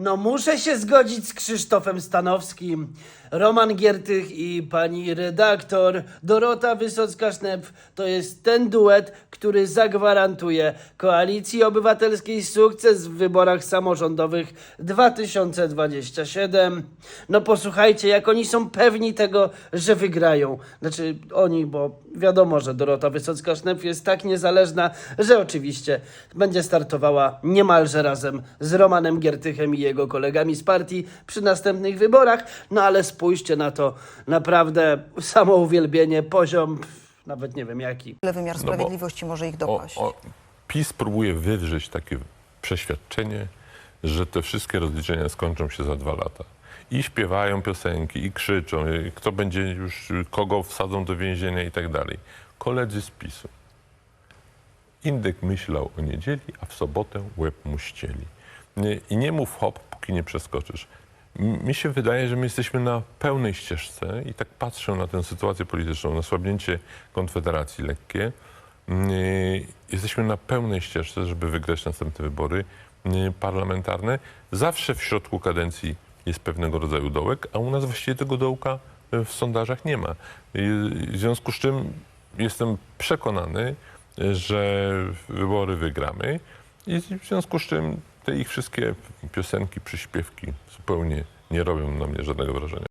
No muszę się zgodzić z Krzysztofem Stanowskim. Roman Giertych i pani redaktor Dorota Wysocka-Sznep to jest ten duet, który zagwarantuje Koalicji Obywatelskiej sukces w wyborach samorządowych 2027. No posłuchajcie, jak oni są pewni tego, że wygrają. Znaczy oni, bo wiadomo, że Dorota Wysocka-Sznep jest tak niezależna, że oczywiście będzie startowała niemalże razem z Romanem Giertychem i jego kolegami z partii przy następnych wyborach. No ale spójrzcie na to, naprawdę samouwielbienie, poziom, pff, nawet nie wiem jaki. Ile wymiar No bo- sprawiedliwości może ich O, dopaść? o, PiS próbuje wywrzeć takie przeświadczenie, że te wszystkie rozliczenia skończą się za dwa lata. I śpiewają piosenki, i krzyczą, i kto będzie już, kogo wsadzą do więzienia i tak dalej. Koledzy z PiSu. Indyk myślał o niedzieli, a w sobotę łeb mu ścieli. I nie mów hop, póki nie przeskoczysz. Mi się wydaje, że my jesteśmy na pełnej ścieżce i tak patrzę na tę sytuację polityczną, na słabnięcie Konfederacji lekkie. Mm, Jesteśmy na pełnej ścieżce, żeby wygrać następne wybory mm, parlamentarne. Zawsze w środku kadencji jest pewnego rodzaju dołek, a u nas właściwie tego dołka w sondażach nie ma. W związku z czym jestem przekonany, że wybory wygramy i w związku z czym te ich wszystkie piosenki, przyśpiewki zupełnie nie robią na mnie żadnego wrażenia.